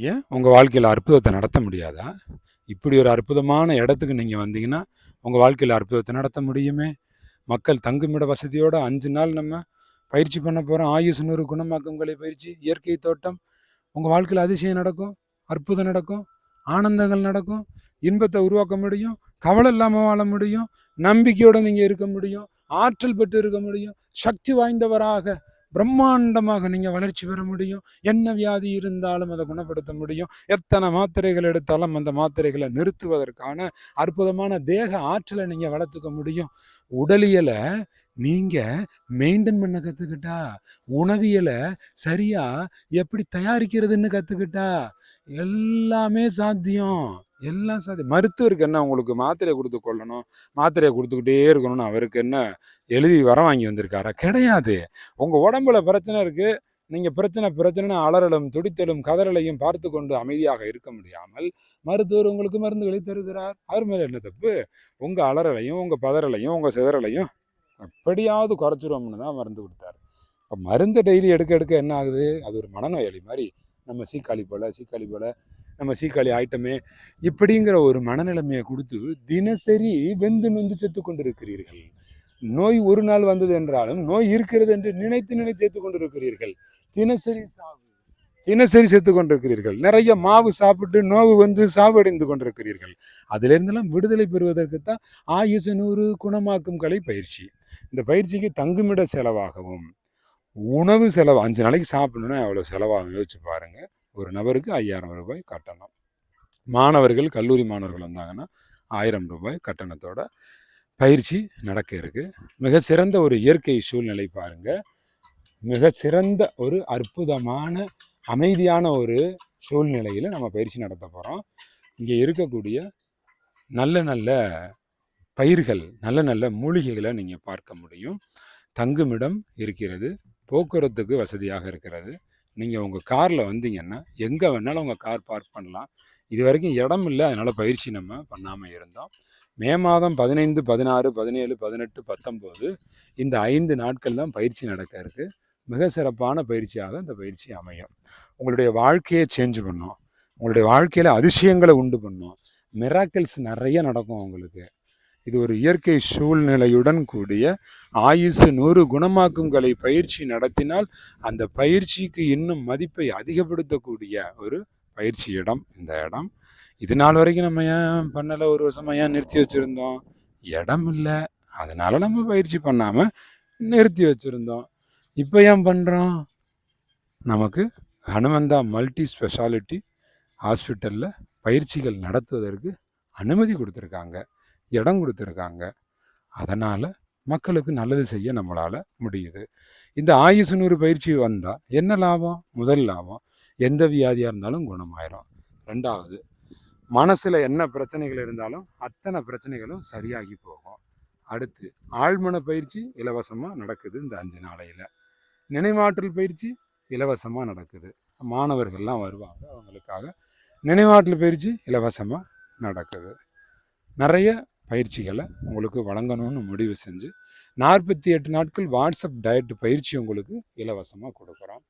ஏன்? உங்கள் வாழ்க்கையில் அற்புதத்தை நடத்த முடியாதா? இப்படி ஒரு அற்புதமான இடத்துக்கு நீங்கள் வந்தீங்கன்னா உங்கள் வாழ்க்கையில் அற்புதத்தை நடத்த முடியுமே? மக்கள் தங்குமிட வசதியோடு அஞ்சு நாள் நம்ம பயிற்சி பண்ண போகிறோம் ஆயுசு நூறு குணமாக்கும் கலை பயிற்சி இயற்கை தோட்டம். உங்கள் வாழ்க்கையில் அதிசயம் நடக்கும் அற்புதம் நடக்கும் ஆனந்தங்கள் நடக்கும் இன்பத்தை உருவாக்க முடியும் கவலை இல்லாமல் வாழ முடியும் நம்பிக்கையோடு நீங்கள் இருக்க முடியும் ஆற்றல் பெற்று இருக்க முடியும் சக்தி வாய்ந்தவராக பிரம்மாண்டமாக நீங்கள் வளர்ச்சி பெற முடியும். என்ன வியாதி இருந்தாலும் அதை குணப்படுத்த முடியும். எத்தனை மாத்திரைகள் எடுத்தாலும் அந்த மாத்திரைகளை நிறுத்துவதற்கான அற்புதமான தேக ஆற்றலை நீங்கள் வளர்த்துக்க முடியும். உடலியலை நீங்கள் மெயின்டைன் பண்ண கற்றுக்கிட்டா உணவியலை சரியாக எப்படி தயாரிக்கிறதுன்னு கற்றுக்கிட்டா எல்லாமே சாத்தியம். எல்லாம் சாத்தியம். மருத்துவருக்கு என்ன உங்களுக்கு மாத்திரையை கொடுத்து கொள்ளணும்? மாத்திரையை கொடுத்துக்கிட்டே இருக்கணும்னு அவருக்கு என்ன எழுதி வர வாங்கி வந்திருக்காரா? கிடையாது. உங்கள் உடம்புல பிரச்சனை இருக்குது நீங்கள் பிரச்சனை பிரச்சனைன்னு அலறலும் துடித்தலும் கதறலையும் பார்த்து கொண்டு அமைதியாக இருக்க முடியாமல் மருத்துவர் உங்களுக்கு மருந்துகளை தருகிறார். அவர் மேலே என்ன தப்பு? உங்கள் அலறலையும் உங்கள் பதறலையும் உங்கள் சிதறலையும் எப்படியாவது குறைச்சிருவோம்னு தான் மருந்து கொடுத்தாரு. இப்போ மருந்து டெய்லி எடுக்க எடுக்க என்ன ஆகுது? அது ஒரு மனநோயாளி மாதிரி நம்ம சீக்காளி போல் சீக்காளி போல் நம்ம சீக்காளி ஆயிட்டமே இப்படிங்கிற ஒரு மனநிலைமையை கொடுத்து தினசரி வெந்து நொந்து செத்து கொண்டிருக்கிறீர்கள். நோய் ஒரு நாள் வந்தது என்றாலும் நோய் இருக்கிறது என்று நினைத்து நினைத்து கொண்டிருக்கிறீர்கள். தினசரி சாவு. தினசரி செத்து கொண்டிருக்கிறீர்கள். நிறைய மாவு சாப்பிட்டு நோவு வந்து சாவடைந்து கொண்டிருக்கிறீர்கள். அதிலிருந்தெல்லாம் விடுதலை பெறுவதற்கு தான் ஆயுசு நூறு குணமாக்கும் கலை பயிற்சி. இந்த பயிற்சிக்கு தங்குமிட செலவாகவும் உணவு செலவு அஞ்சு நாளைக்கு சாப்பிடணும்னா எவ்வளோ செலவாகும் யோசிச்சு பாருங்கள் ஒரு நபருக்கு ஐயாயிரம் ரூபாய் கட்டணம். மாணவர்கள் கல்லூரி மாணவர்கள் வந்தாங்கன்னா ஆயிரம் ரூபாய் கட்டணத்தோட பயிற்சி நடக்க இருக்குது மிக சிறந்த ஒரு இயற்கை சூழ்நிலை பாருங்கள் மிக சிறந்த ஒரு அற்புதமான அமைதியான ஒரு சூழ்நிலையில் நம்ம பயிற்சி நடத்த போகிறோம் இங்கே இருக்கக்கூடிய நல்ல நல்ல பயிர்கள் நல்ல நல்ல மூலிகைகளை நீங்கள் பார்க்க முடியும். தங்குமிடம் இருக்கிறது போக்குவரத்துக்கு வசதியாக இருக்கிறது. நீங்கள் உங்கள் காரில் வந்தீங்கன்னா எங்கே வேணாலும் உங்கள் கார் பார்க் பண்ணலாம். இது வரைக்கும் இடம் இல்லை அதனால் பயிற்சி நம்ம பண்ணாமல் இருந்தோம். மே மாதம் பதினைந்து பதினாறு பதினேழு பதினெட்டு பத்தொம்போது இந்த ஐந்து நாட்கள் தான் பயிற்சி நடக்க இருக்குது மிக சிறப்பான பயிற்சியாக இந்த பயிற்சி அமையும். உங்களுடைய வாழ்க்கையை சேஞ்ச் பண்ணும். உங்களுடைய வாழ்க்கையில் அதிசயங்களை உண்டு பண்ணும். மிராக்கிள்ஸ் நிறைய நடக்கும் உங்களுக்கு இது ஒரு இயற்கை சூழ்நிலையுடன் கூடிய ஆயுசு நூறு குணமாக்கும் கலை பயிற்சி நடத்தினால் அந்த பயிற்சிக்கு இன்னும் மதிப்பை அதிகப்படுத்தக்கூடிய ஒரு பயிற்சி இடம் இந்த இடம். இது நாள் வரைக்கும் நம்ம ஏன் பண்ணலை? ஒரு வருஷமாக ஏன் நிறுத்தி வச்சுருந்தோம்? இடம் இல்லை. அதனால் நம்ம பயிற்சி பண்ணாமல் நிறுத்தி வச்சுருந்தோம். இப்போ ஏன் பண்ணுறோம் நமக்கு ஹனுமந்தா மல்டி ஸ்பெஷாலிட்டி ஹாஸ்பிட்டலில் பயிற்சிகள் நடத்துவதற்கு அனுமதி கொடுத்துருக்காங்க இடம் கொடுத்துருக்காங்க. அதனால் மக்களுக்கு நல்லது செய்ய நம்மளால் முடியுது. இந்த ஆயுசு நூறு பயிற்சி வந்தால் என்ன லாபம்? முதல் லாபம் எந்த வியாதியாக இருந்தாலும் குணமாயிரும். ரெண்டாவது மனசில் என்ன பிரச்சனைகள் இருந்தாலும் அத்தனை பிரச்சனைகளும் சரியாகி போகும். அடுத்து ஆழ்மன பயிற்சி இலவசமாக நடக்குது இந்த அஞ்சு நாளையில். நினைவாற்றல் பயிற்சி இலவசமாக நடக்குது. மாணவர்கள்லாம் வருவாங்க அவங்களுக்காக நினைவாற்றல் பயிற்சி இலவசமாக நடக்குது. நிறைய பயிற்சிகளை உங்களுக்கு வழங்கணும்னு முடிவு செஞ்சு நாற்பத்தி எட்டு நாட்கள் வாட்ஸ்அப் டயட் பயிற்சி உங்களுக்கு இலவசமாக கொடுக்குறோம்.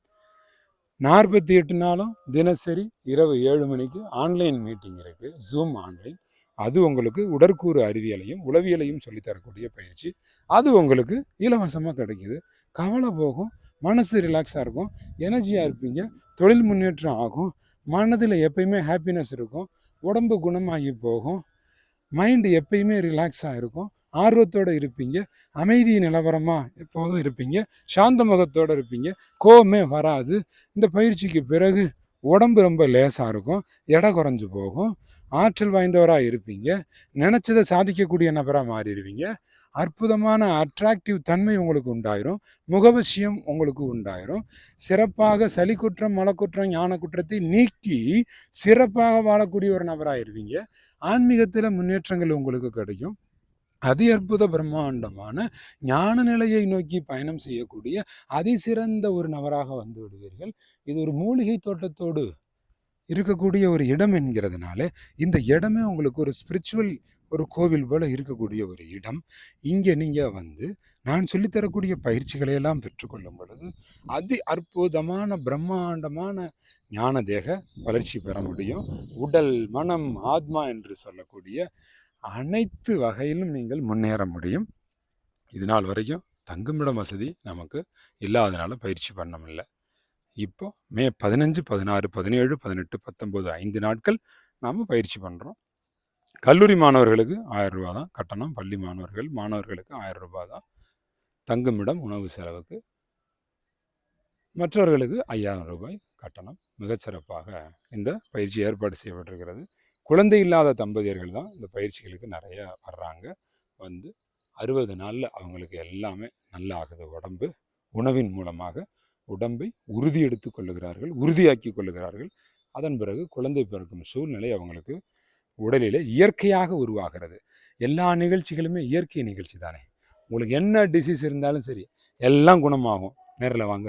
நாற்பத்தி எட்டு நாளும் தினசரி இரவு ஏழு மணிக்கு ஆன்லைன் மீட்டிங் இருக்குது ஜூம் ஆன்லைன் அது உங்களுக்கு உடற்கூறு அறிவியலையும் உளவியலையும் சொல்லித் தரக்கூடிய பயிற்சி. அது உங்களுக்கு இலவசமாக கிடைக்கிது. கவலை போகும் மனசு ரிலாக்ஸாக இருக்கும் எனர்ஜியாக இருப்பீங்க தொழில் முன்னேற்றம் ஆகும் மனதில் எப்பயுமே ஹாப்பினஸ் இருக்கும் உடம்பு குணமாகி போகும் மைண்டு எப்பயுமே ரிலாக்ஸாக இருக்கும் ஆர்வத்தோடு இருப்பீங்க அமைதி நிலவரமாக எப்போதும் இருப்பீங்க சாந்த முகத்தோடு இருப்பீங்க கோவமே வராது. இந்த பயிற்சிக்கு பிறகு உடம்பு ரொம்ப லேசாக இருக்கும் எடை குறைஞ்சு போகும் ஆற்றல் வாய்ந்தவராக இருப்பீங்க நினச்சதை சாதிக்கக்கூடிய நபராக மாறிடுவீங்க. அற்புதமான அட்ராக்டிவ் தன்மை உங்களுக்கு உண்டாயிரும் முகவசியம் உங்களுக்கு உண்டாயிரும். சிறப்பாக சளி குற்றம் மலக்குற்றம் ஞான குற்றத்தை நீக்கி சிறப்பாக வாழக்கூடிய ஒரு நபராக இருவீங்க ஆன்மீகத்தில் முன்னேற்றங்கள் உங்களுக்கு கிடைக்கும். அதி அற்புத பிரம்மாண்டமான ஞான நிலையை நோக்கி பயணம் செய்யக்கூடிய அதிசிறந்த ஒரு நபராக வந்து விடுவீர்கள். இது ஒரு மூலிகை தோட்டத்தோடு இருக்கக்கூடிய ஒரு இடம் என்கிறதுனால இந்த இடமே உங்களுக்கு ஒரு ஸ்பிரிச்சுவல் ஒரு கோவில் போல் இருக்கக்கூடிய ஒரு இடம். இங்கே நீங்கள் வந்து நான் சொல்லித்தரக்கூடிய பயிற்சிகளை எல்லாம் பெற்றுக்கொள்ளும் பொழுது அதி அற்புதமான பிரம்மாண்டமான ஞான தேக வளர்ச்சி பெற முடியும். உடல் மனம் ஆத்மா என்று சொல்லக்கூடிய அனைத்து வகையிலும் நீங்கள் முன்னேற முடியும். இது நாள் வரைக்கும் தங்குமிடம் வசதி நமக்கு இல்லாதனால பயிற்சி பண்ண முடியல இப்போ மே பதினஞ்சு பதினாறு பதினேழு பதினெட்டு பத்தொம்போது ஐந்து நாட்கள் நாம் பயிற்சி பண்ணுறோம் கல்லூரி மாணவர்களுக்கு ஆயிரம் ரூபா தான் கட்டணம். பள்ளி மாணவர்கள் மாணவர்களுக்கு ஆயிரம் ரூபா தான் தங்குமிடம் உணவு செலவுக்கு. மற்றவர்களுக்கு ஐயாயிரம் ரூபாய் கட்டணம். மிகச்சிறப்பாக இந்த பயிற்சி ஏற்பாடு செய்யப்பட்டிருக்கிறது. குழந்தை இல்லாத தம்பதியர்கள் தான் இந்த பயிற்சிகளுக்கு நிறையா வர்றாங்க. வந்து அறுபது நாளில் அவங்களுக்கு எல்லாமே நல்லா ஆகுது உடம்பு. உணவின் மூலமாக உடம்பை உறுதி எடுத்து கொள்ளுகிறார்கள் உறுதியாக்கி கொள்ளுகிறார்கள். அதன் பிறகு குழந்தை பிறக்கும் சூழ்நிலை அவங்களுக்கு உடலில் இயற்கையாக உருவாகிறது. எல்லா நிகழ்ச்சிகளுமே இயற்கை நிகழ்ச்சி தானே உங்களுக்கு என்ன டிசீஸ் இருந்தாலும் சரி எல்லாம் குணமாகும். நேரில் வாங்க.